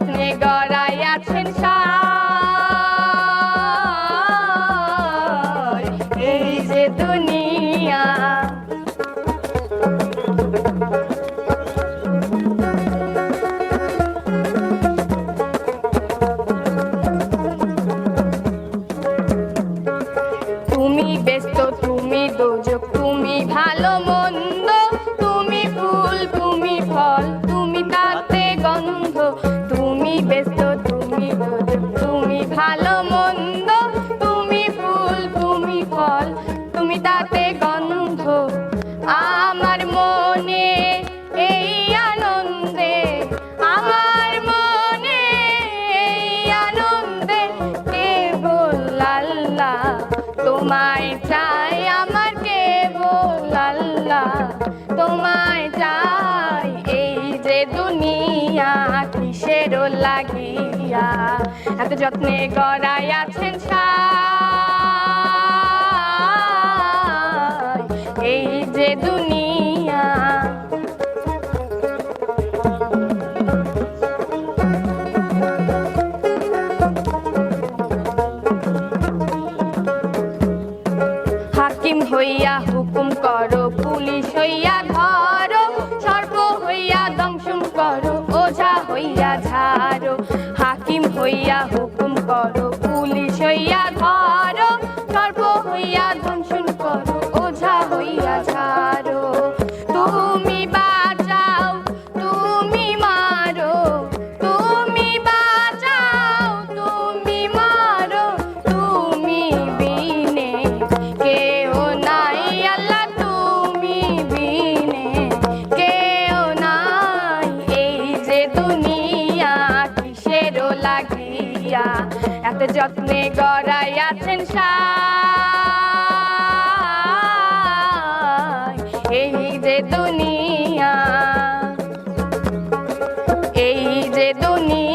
যত্নে গড়াই গন্ধ আমার মনে এই আনন্দে, আমার মনে এই আনন্দে কেবল আল্লাহ। তোমায় চাই আমার কেবল আল্লাহ। তোমায় চাই এই যে দুনিয়া, কিসেরও লাগিয়া। এত যত্নে গড়াই আছেন সাই হইয়া হুকুম করো, পুলিশ হইয়া ধরো সর্ব হইয়া দংশন করো, ওঝা হইয়া ঝাড়ো, হাকিম হইয়া হুকুম করো, পুলিশ হইয়া ধরো সর্ব হইয়া দিয়া এত যত্নে গড়াই আছেন এই যে দুনিয়া এই যে দুনিয়া